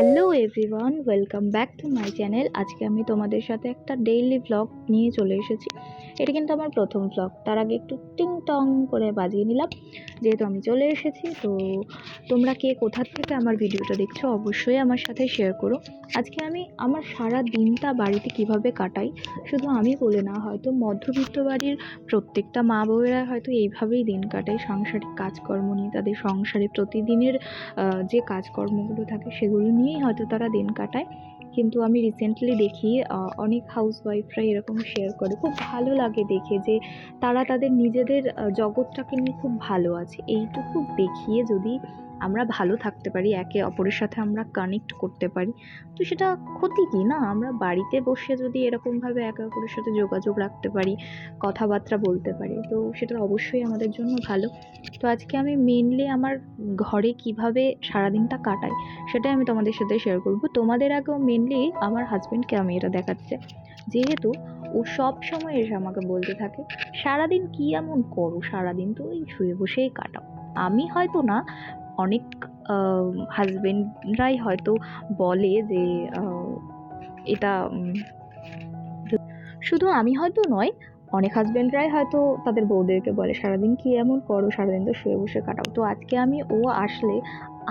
Hello everyone, welcome back to my channel. আজকে আমি তোমাদের সাথে একটা ডেইলি ব্লগ নিয়ে চলে এসেছি। এটা কিন্তু আমার প্রথম ব্লগ। তার আগে একটু টিং টং করে বাজিয়ে নিলাম। যেহেতু আমি চলে এসেছি, তো তোমরা কে কোথার থেকে আমার ভিডিওটা দেখছ অবশ্যই আমার সাথে শেয়ার করো। আজকে আমি আমার সারা দিনটা বাড়িতে কীভাবে কাটাই, শুধু আমি বলে না, হয়তো মধ্যবিত্ত বাড়ির প্রত্যেকটা মা বউয়েরা হয়তো এইভাবেই দিন কাটায়। সাংসারিক কাজকর্ম নিয়ে, তাদের সংসারে প্রতিদিনের যে কাজকর্মগুলো থাকে, সেগুলো নিয়েই হয়তো তারা দিন কাটায়। কিন্তু আমি রিসেন্টলি দেখি অনেক হাউসওয়াইফরা এরকম শেয়ার করে। খুব ভালো লাগে দেখে যে তারা তাদের নিজেদের জগৎটাকে নিয়ে খুব ভালো আছে। এইটুকু দেখিয়ে যদি আমরা ভালো থাকতে পারি, একে অপরের সাথে আমরা কানেক্ট করতে পারি। তো সেটা ক্ষতি কি না? আমরা বাড়িতে বসে যদি এরকমভাবে একে অপরের সাথে যোগাযোগ রাখতে পারি, কথাবার্তা বলতে পারি, তো সেটা অবশ্যই আমাদের জন্য ভালো। তো আজকে আমি মেনলি আমার ঘরে কীভাবে সারাদিনটা কাটাই, সেটাই আমি তোমাদের সাথে শেয়ার করব। তোমাদের আগেও মেনলি আমার হাজব্যান্ডকে আমি এটা দেখাচ্ছে। যেহেতু ও সব সময় এসে আমাকে বলতে থাকে, সারাদিন কি এমন করো? সারাদিন তো ওই শুয়ে বসেই কাটাও। আমি হয়তো না অনেক হাজবেন্ডরাই হয়তো বলে যে এটা শুধু আমি হয়তো নয়, অনেক হাজবেন্ডরাই হয়তো তাদের বউদেরকে বলে, সারাদিন কি এমন করো? সারাদিন তো শুয়ে বসে কাটাও। তো আজকে আমি, ও আসলে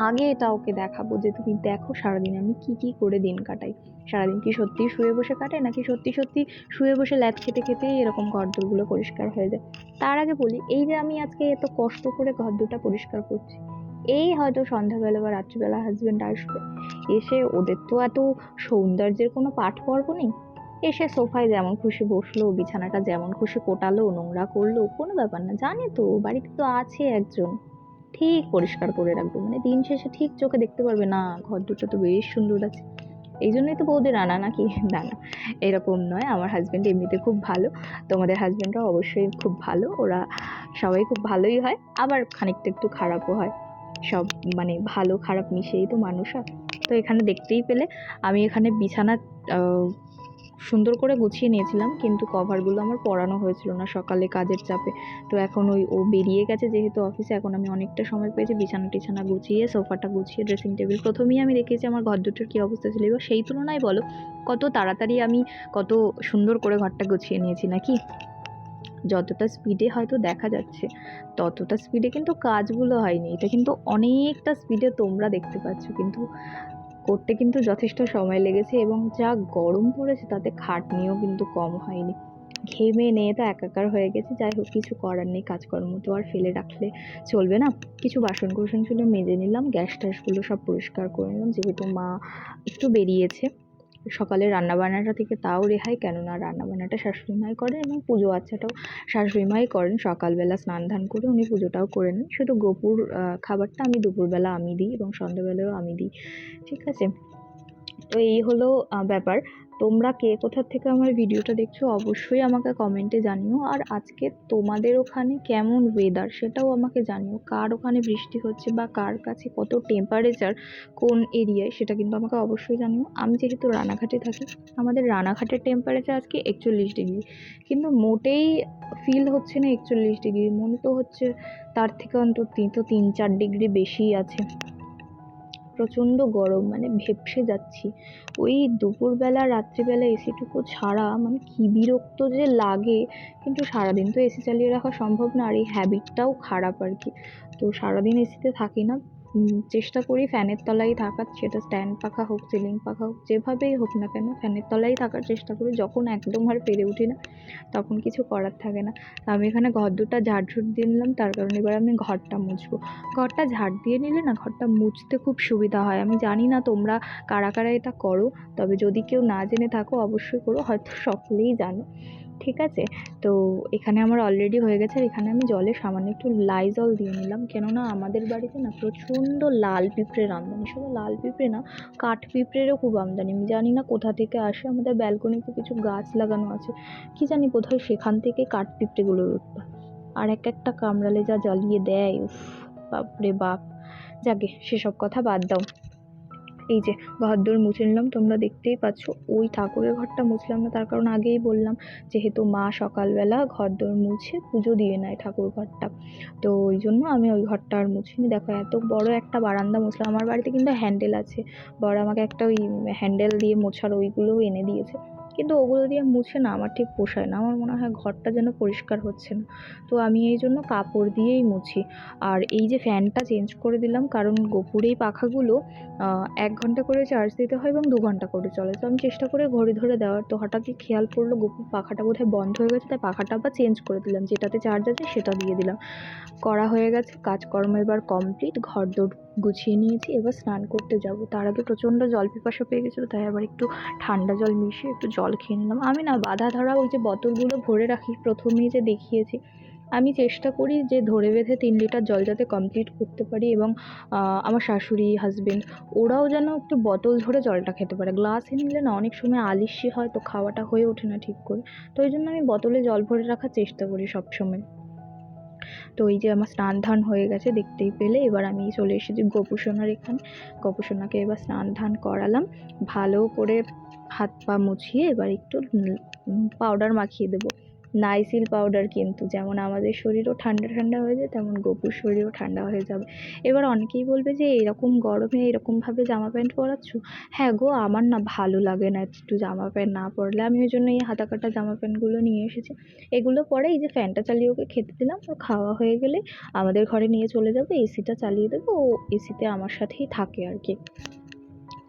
আগে এটা ওকে দেখাবো যে, তুমি দেখো সারাদিন আমি কি কি করে দিন কাটাই? সারাদিন কি সত্যি শুয়ে বসে কাটাই, নাকি সত্যি সত্যি শুয়ে বসে ল্যাদ খেতে খেতেই এরকম ঘরদোরগুলো পরিষ্কার হয়ে যায়? তার আগে বলি, এই যে আমি আজকে এত কষ্ট করে ঘর দুটা পরিষ্কার করছি এই হয়তো সন্ধ্যাবেলা বা রাত্রিবেলা হাজবেন্ড আসবে। এসে ওদের তো এত সৌন্দর্যের কোনো পাঠ পর্ব নেই। এসে সোফায় যেমন খুশি বসল, বিছানাটা যেমন খুশি কোটালো, নোংরা করল, কোনো ব্যাপার না, জানে তো, বাড়িতে তো আছে একজন। ঠিক পরিষ্কার করে রাখবে মানে দিন শেষে ঠিক চোখে দেখতে পারবে, না, ঘর দুটো তো বেশ সুন্দর আছে। এই জন্যই তো বৌদি রানা নাকি না না এরকম নয়, আমার হাজব্যান্ড এমনিতে খুব ভালো, তোমাদের হাজব্যান্ডরাও অবশ্যই খুব ভালো, ওরা সবাই খুব ভালোই হয়, আবার খানিকটা একটু খারাপও হয়। সব মানে ভালো খারাপ মিশিয়েই তো মানুষ হয়। তো এখানে দেখতেই পেলে আমি এখানে বিছানা সুন্দর করে গুছিয়ে নিয়েছিলাম কিন্তু কভারগুলো আমার পরানো হয়েছিল না সকালে কাজের চাপে। তো এখন ওই, ও বেরিয়ে গেছে যেহেতু অফিসে, এখন আমি অনেকটা সময় পেয়েছি বিছানা টিছানা গুছিয়ে, সোফাটা গুছিয়ে ড্রেসিং টেবিল প্রথমেই আমি দেখেছি আমার ঘর দুটোর কী অবস্থা ছিল। এবার সেই তুলনায় বলো, কত তাড়াতাড়ি আমি কত সুন্দর করে ঘরটা গুছিয়ে নিয়েছি নাকি? যতটা স্পিডে হয়তো দেখা যাচ্ছে, ততটা স্পিডে কিন্তু কাজগুলো হয়নি। এটা কিন্তু অনেকটা স্পিডে তোমরা দেখতে পাচ্ছ। কিন্তু করতে কিন্তু যথেষ্ট সময় লেগেছে এবং যা গরম পড়েছে তাতে খাটনিও কিন্তু কম হয়নি। ঘেমে নিয়ে তো একাকার হয়ে গেছে। যাই হোক, কিছু করার নেই। কাজকর্ম তো আর ফেলে রাখলে চলবে না। কিছু বাসন কোসন ছিল মেজে নিলাম। গ্যাস ট্যাসগুলো সব পরিষ্কার করে নিলাম। যেহেতু মা একটু বেরিয়েছে সকালে রান্নাবান্নাটা থেকে তাও রেহাই, কেননা রান্নাবান্নাটা শাশুড়ি মাই করেন এবং পুজো আচ্ছাটাও শাশুড়ি মাই করেন। সকালবেলা স্নান ধান করে উনি পুজোটাও করে নেন। শুধু গোপুর খাবারটা আমি দুপুরবেলা আমি দিই এবং সন্ধ্যাবেলাও আমি দিই। ঠিক আছে? তো এই হলো ব্যাপার। তোমরা কে কোথা থেকে আমার ভিডিওটা দেখছ, অবশ্যই আমাকে কমেন্টে জানিও। আর আজকে তোমাদের ওখানে কেমন ওয়েদার সেটাও আমাকে জানিও। কার ওখানে বৃষ্টি হচ্ছে বা কার কাছে কত টেম্পারেচার কোন এরিয়ায় সেটা কিন্তু আমাকে অবশ্যই জানিও। আমি যেহেতু রানাঘাটে থাকি, আমাদের রানাঘাটের টেম্পারেচার আজকে একচল্লিশ ডিগ্রি কিন্তু মোটেই ফিল হচ্ছে না একচল্লিশ ডিগ্রি মনে তো হচ্ছে তার থেকে অন্তত তিন তো তিন, চার ডিগ্রি বেশিই আছে। প্রচণ্ড গরম মানে ভেপসে যাচ্ছি। ওই দুপুরবেলা, রাত্রিবেলা এসিটুকু ছাড়া মানে কী বিরক্ত যে লাগে। কিন্তু সারাদিন তো এসি চালিয়ে রাখা সম্ভব না, আর এই হ্যাবিটটাও খারাপ আর কি। তো সারাদিন এসিতে থাকি না। চেষ্টা করি ফ্যানের তলায় থাকার, সেটা স্ট্যান্ড পাখা হোক, সিলিং পাখা হোক, যেভাবেই হোক না কেন, ফ্যানের তলায় থাকার চেষ্টা করি। যখন একদম আর পেরে উঠি না, তখন কিছু করার থাকে না। আমি এখানে ঘর দুটা ঝাড় ঝাড়ঝুট দিয়ে নিলাম, তার কারণে এবার আমি ঘরটা মুছবো। ঘরটা ঝাড় দিয়ে নিলে না, ঘরটা মুছতে খুব সুবিধা হয়। আমি জানি না তোমরা কারা কারা এটা করো, তবে যদি কেউ না জেনে থাকো, অবশ্যই করো, হয়তো সকলেই জানো। ঠিক আছে? তো এখানে আমার অলরেডি হয়ে গেছে আর এখানে আমি জলে সামান্য একটু লাইজল দিয়ে নিলাম। কেননা আমাদের বাড়িতে না প্রচণ্ড লাল পিঁপড়ের আমদানি। শুধু লাল পিঁপড়ে না, কাঠ পিঁপড়েরও খুব আমদানি। আমি জানি না কোথা থেকে আসে। আমাদের ব্যালকনিতে কিছু গাছ লাগানো আছে। কি জানি বোধহয় সেখান থেকে কাঠ পিঁপড়েগুলোর উৎপাত আর এক একটা কামড়ালে যা জ্বালিয়ে দেয়, উফ, বাপরে বাপ। যাকে সেসব কথা বাদ দাও। এই যে ঘরদোর মুছে নিলাম তোমরা দেখতেই পাচ্ছ, ওই ঠাকুরের ঘরটা মুছলাম না। তার কারণ আগেই বললাম, যেহেতু মা সকালবেলা ঘরদোর মুছে পুজো দিয়ে নেয় ঠাকুর ঘরটা। তো ওই জন্য আমি ওই ঘরটা আর মুছিনি। দেখো, এত বড় একটা বারান্দা মুছলাম। আমার বাড়িতে কিন্তু হ্যান্ডেল আছে। বড় আমাকে একটা ওই হ্যান্ডেল দিয়ে মোছার ওইগুলোও এনে দিয়েছে। কিন্তু ওগুলো দিয়ে মুছে না, আমার ঠিক পোষায় না। আমার মনে হয় ঘরটা যেন পরিষ্কার হচ্ছে না। তো আমি এই জন্য কাপড় দিয়েই মুছি। আর এই যে ফ্যানটা চেঞ্জ করে দিলাম, কারণ গোপুরেই পাখাগুলো এক ঘণ্টা করে চার্জ দিতে হয় এবং দু ঘণ্টা করে চলে। তো আমি চেষ্টা করে ঘড়ি ধরে দেওয়ার। তো হঠাৎই খেয়াল পড়ল, গোপুর পাখাটা বোধহয় বন্ধ হয়ে গেছে, তাই পাখাটা আবার চেঞ্জ করে দিলাম। যেটাতে চার্জ আছে সেটা দিয়ে দিলাম। করা হয়ে গেছে, কাজকর্ম এবার কমপ্লিট ঘর দৌড় গুছিয়ে নিয়েছি, এবার স্নান করতে যাব। তার আগে প্রচণ্ড জল পিপাসা পেয়ে গেছিল, তাই আবার একটু ঠান্ডা জল মিশিয়ে একটু জল খেয়ে নিলাম। আমি না বাধা ধরা ওই যে বোতলগুলো ভরে রাখি, প্রথমেই যে দেখিয়েছি। আমি চেষ্টা করি যে ধরে বেঁধে তিন লিটার জল যাতে কমপ্লিট করতে পারি এবং আমার শাশুড়ি হাজবেন্ড ওরাও যেন একটু বোতল ধরে জলটা খেতে পারে। গ্লাসে নিলে না অনেক সময় আলিশি হয় তো খাওয়াটা হয়ে ওঠে না ঠিক করে। তো ওই জন্য আমি বোতলে জল ভরে রাখার চেষ্টা করি সবসময়। তো এই যে আমার স্নান ধান হয়ে গেছে দেখতেই পেলে। এবার আমি চলে এসেছি গোপুসোনার এখানে। গোপুসোনাকে এবার স্নান ধান করালাম। ভালো করে হাত পা মুছিয়ে এবার একটু পাউডার মাখিয়ে দেবো। নাইসিল পাউডার কিন্তু, যেমন আমাদের শরীরও ঠান্ডা ঠান্ডা হয়ে যায়, তেমন গপুর শরীরও ঠান্ডা হয়ে যাবে। এবার অনেকেই বলবে যে এরকম গরমে এরকমভাবে জামা প্যান্ট পরাচ্ছ? হ্যাঁ গো, আমার না ভালো লাগে না একটু জামা প্যান্ট না পরলে। আমি ওই জন্য এই হাতা কাটা জামা প্যান্টগুলো নিয়ে এসেছি। এগুলো পরে এই যে ফ্যানটা চালিয়ে ওকে খেতে দিলাম ও খাওয়া হয়ে গেলে আমাদের ঘরে নিয়ে চলে যাবে এসিটা চালিয়ে দেবো, ও এসিতে আমার সাথেই থাকে আর কি।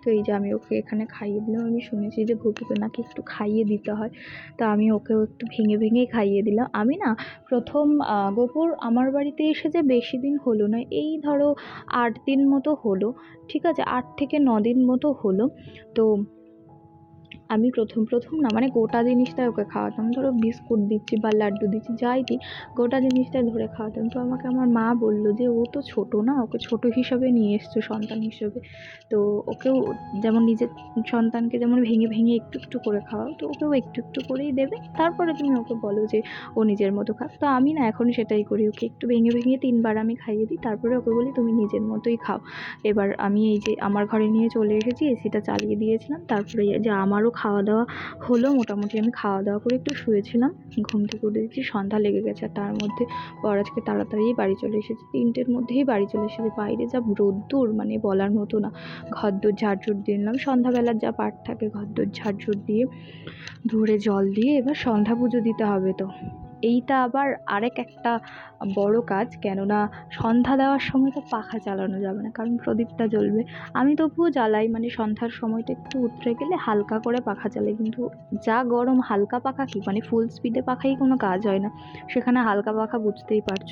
তো এই যে আমি ওকে এখানে খাইয়ে দিলাম, আমি শুনেছি যে গপুকে নাকি একটু খাইয়ে দিতে হয়। তা আমি ওকেও একটু ভেঙে ভেঙেই খাইয়ে দিলাম। আমি না প্রথম গোপুর আমার বাড়িতে এসে যে বেশি দিন হলো না, এই ধরো আট দিন মতো হলো, ঠিক আছে? আট থেকে ন দিন মতো হলো। তো আমি প্রথম প্রথম না মানে গোটা জিনিসটাই ওকে খাওয়াতাম। ধরো বিস্কুট দিচ্ছি বা লাড্ডু দিচ্ছি, যাই দিই, গোটা জিনিসটাই ধরে খাওয়াতাম। তো আমাকে আমার মা বলল যে, ও তো ছোটো না, ওকে ছোটো হিসাবে নিয়ে এসছো, সন্তান হিসেবে। তো ওকেও যেমন নিজের সন্তানকে যেমন ভেঙে ভেঙে একটু একটু করে খাওয়াও, তো ওকেও একটু একটু করেই দেবে। তারপরে তুমি ওকে বলো যে, ও নিজের মতো খাক। তো আমি না, এখন সেটাই করি, ওকে একটু ভেঙে ভেঙে তিনবার আমি খাইয়ে দিই, তারপরে ওকে বলি, তুমি নিজের মতোই খাও। এবার আমি এই যে, আমার ঘরে নিয়ে চলে এসেছি, এসিটা চালিয়ে দিয়েছিলাম, তারপরে যে, আমারও খাওয়া দাওয়া হলো মোটামুটি। আমি খাওয়া দাওয়া করে একটু শুয়েছিলাম, ঘুম থেকে উঠে দেখছি সন্ধ্যা লেগে গেছে। আর তার মধ্যে বর আজকে তাড়াতাড়ি বাড়ি চলে এসেছে। তিনটের মধ্যেই বাড়ি চলে এসেছে। বাইরে যা রোদ্দুর মানে বলার মতো না। ঘরদোর ঝাড়ঝুড় দিয়ে নিলাম। সন্ধ্যাবেলার যা পাট থাকে ঘরদোর ঝাড়ঝুড় দিয়ে ধরে জল দিয়ে এবার সন্ধ্যা পুজো দিতে হবে তো। এইটা আবার আরেক একটা বড় কাজ, কেননা সন্ধ্যা দেওয়ার সময় তো পাখা চালানো যাবে না, কারণ প্রদীপটা জ্বলবে। আমি তবুও জ্বালাই মানে সন্ধ্যার সময়টা একটু উতরে গেলে হালকা করে পাখা চালাই, কিন্তু যা গরম হালকা পাখা কি মানে ফুল স্পিডে পাখাই কোনো কাজ হয় না। সেখানে হালকা পাখা বুঝতেই পারছ।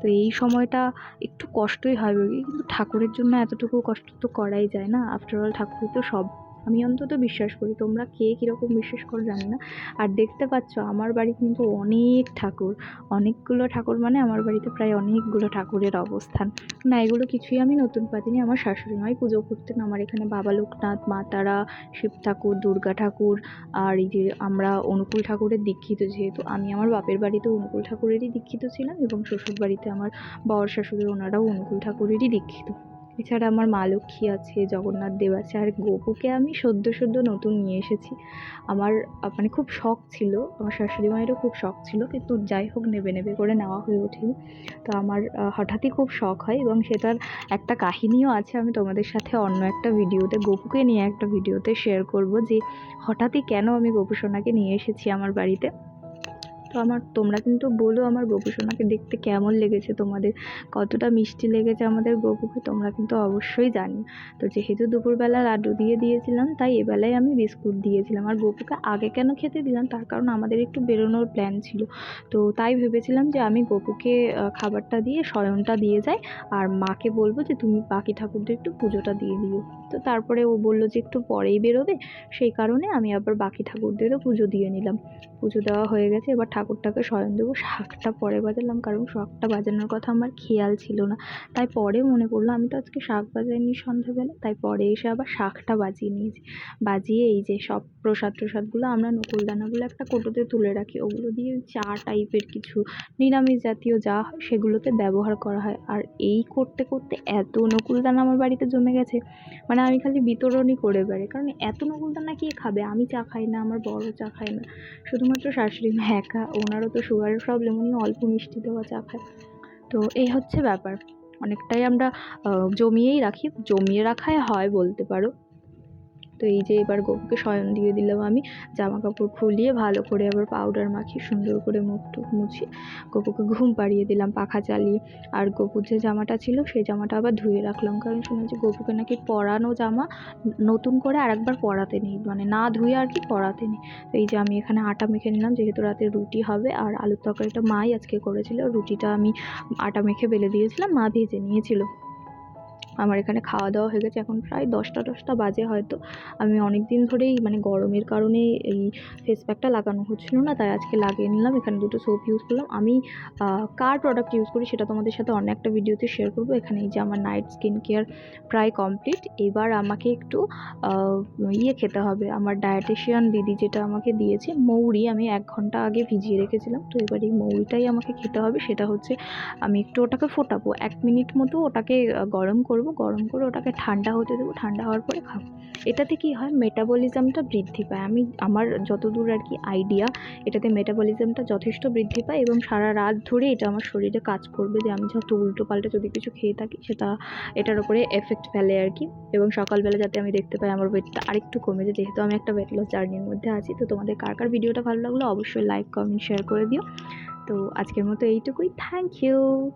তো এই সময়টা একটু কষ্টই হয় কিন্তু ঠাকুরের জন্য এতটুকু কষ্ট তো করাই যায় না। আফটার অল ঠাকুরই তো সব। আমি অন্তত বিশ্বাস করি, তোমরা কে কীরকম বিশ্বাস করো জানি না। আর দেখতে পাচ্ছ, আমার বাড়ি কিন্তু অনেক ঠাকুর। অনেকগুলো ঠাকুর মানে আমার বাড়িতে প্রায় অনেকগুলো ঠাকুরের অবস্থান। না, এগুলো কিছুই আমি নতুন পাতিনি আমার শাশুড়ি মাই পুজো করতেন। আমার এখানে বাবা লোকনাথ, মা তারা, শিব ঠাকুর, দুর্গা ঠাকুর, আর এই যে আমরা অনুকূল ঠাকুরের দীক্ষিত যেহেতু, আমি আমার বাপের বাড়িতে অনুকূল ঠাকুরেরই দীক্ষিত ছিলাম এবং শ্বশুর বাড়িতে আমার বর শাশুড়ি ওনারাও অনুকূল ঠাকুরেরই দীক্ষিত। এছাড়া আমার মা লক্ষ্মী আছে, জগন্নাথ দেব আছে, আর গোপুকে আমি সদ্য সদ্য নতুন নিয়ে এসেছি। আমার মানে খুব শখ ছিল, আমার শাশুড়ি মায়েরও খুব শখ ছিল, কিন্তু যাই হোক নেবে নেবে করে নেওয়া হয়ে ওঠেনি। তো আমার হঠাৎই খুব শখ হয় এবং সেটার একটা কাহিনীও আছে, আমি তোমাদের সাথে অন্য একটা ভিডিওতে, গোপুকে নিয়ে একটা ভিডিওতে শেয়ার করব যে হঠাৎই কেন আমি গোপু সোনাকে নিয়ে এসেছি আমার বাড়িতে। তো আমার, তোমরা কিন্তু বলো আমার গোপু সোনাকে দেখতে কেমন লেগেছে তোমাদের, কতটা মিষ্টি লেগেছে আমাদের গপুকে তোমরা কিন্তু অবশ্যই জানি তো যেহেতু দুপুরবেলা লাড্ডু দিয়ে দিয়েছিলাম, তাই এবেলায় আমি বিস্কুট দিয়েছিলাম। আর গপুকে আগে কেন খেতে দিলাম? তার কারণ আমাদের একটু বেরোনোর প্ল্যান ছিল। তো তাই ভেবেছিলাম যে আমি গপুকে খাবারটা দিয়ে শয়নটা দিয়ে যাই, আর মাকে বলব যে তুমি বাকি ঠাকুরদের একটু পুজোটা দিয়ে দিও। তো তারপরে ও বলল যে একটু পরেই বেরোবে, সেই কারণে আমি আবার বাকি ঠাকুরদেরও পুজো দিয়ে নিলাম। পুজো দেওয়া হয়ে গেছে, এবার ঠাকুর ঠাকুরটাকে শয়ন দেবো, শাকটা পরে বাজালাম, কারণ শাকটা বাজানোর কথা আমার খেয়াল ছিল না। তাই পরে মনে পড়ল, আমি তো আজকে শাক বাজাইনি সন্ধ্যাবেলা, তাই পরে এসে আবার শাকটা বাজিয়ে নিয়েছি। বাজিয়ে এই যে সব প্রসাদ ট্রসাদগুলো, আমরা নকুলদানাগুলো একটা কোটোতে তুলে রাখি, ওগুলো দিয়ে চা টাইপের কিছু, নিরামিষ জাতীয় যা হয় সেগুলোতে ব্যবহার করা হয়। আর এই করতে করতে এত নকুলদানা আমার বাড়িতে জমে গেছে মানে আমি খালি বিতরণই করে বেড়াই, কারণ এত নকুলদানা কে খাবে? আমি চা খাই না, আমার বড় চা খায় না, শুধুমাত্র শাশুড়ি মা একা। ওনারও তো সুগারের প্রবলেম উনি অল্প মিষ্টি দেওয়া চা খায়। তো এই হচ্ছে ব্যাপার। অনেকটাই আমরা জমিয়েই রাখি। জমিয়ে রাখাই হয় বলতে পারো। তো এই যে এবার গপুকে শয়ন দিয়ে দিলাম আমি জামা কাপড় খুলিয়ে ভালো করে আবার পাউডার মাখিয়ে সুন্দর করে মুখ টুক মুছিয়ে গপুকে ঘুম পাড়িয়ে দিলাম পাখা চালিয়ে। আর গপুর যে জামাটা ছিল সেই জামাটা আবার ধুয়ে রাখলাম কারণ শুনেছি গপুকে নাকি পরানো জামা নতুন করে আরেকবার পরাতে নেই মানে না ধুয়ে আর কি পরাতে নেই। তো এই যে আমি এখানে আটা মেখে নিলাম, যেহেতু রাতে রুটি হবে আর আলুর তরকারিটা মাই আজকে করেছিল, রুটিটা আমি আটা মেখে বেলে দিয়েছিলাম, মা ভেজে নিয়েছিল। আমার এখানে খাওয়া দাওয়া হয়ে গেছে। এখন প্রায় দশটা দশটা বাজে হয়তো। আমি অনেক দিন ধরেই মানে গরমের কারণে এই ফেস প্যাকটা লাগানো হচ্ছিল না, তাই আজকে লাগিয়ে নিলাম। এখানে দুটো সোপ ইউজ করলাম। আমি কার প্রোডাক্ট ইউজ করি সেটা তোমাদের সাথে অন্য একটা ভিডিওতে শেয়ার করব। এখানে এই যে আমার নাইট স্কিন কেয়ার প্রায় কমপ্লিট এবার আমাকে একটু ইয়ে খেতে হবে। আমার ডায়েটিশিয়ান দিদি যেটা আমাকে দিয়েছে, মৌরি আমি এক ঘণ্টা আগে ভিজিয়ে রেখেছিলাম। তো এবার এই মৌরিটাই আমাকে খেতে হবে। সেটা হচ্ছে, আমি একটু ওটাকে ফোটাবো। এক মিনিট মতো ওটাকে গরম করব। গরম করে ওটাকে ঠান্ডা হতে দেবো, ঠান্ডা হওয়ার পরে খাব। এটাতে কি হয় মেটাবলিজমটা বৃদ্ধি পায়। আমি, আমার যতদূর আর কি আইডিয়া এটাতে মেটাবলিজমটা যথেষ্ট বৃদ্ধি পায় এবং সারা রাত ধরে এটা আমার শরীরে কাজ করবে যে আমি যত উল্টো পাল্টা যদি কিছু খেয়ে থাকি, সেটা, এটার উপরে এফেক্ট ফেলে আর কি। এবং সকালবেলা যাতে আমি দেখতে পাই আমার ওয়েটটা আরেকটু কমে যায়, যেহেতু আমি একটা ওয়েট লস জার্নির মধ্যে আছি, তো তোমাদের কার কার ভিডিওটা ভালো লাগল অবশ্যই লাইক কমেন্ট শেয়ার করে দিও। তো আজকের মতো এইটুকুই। Thank you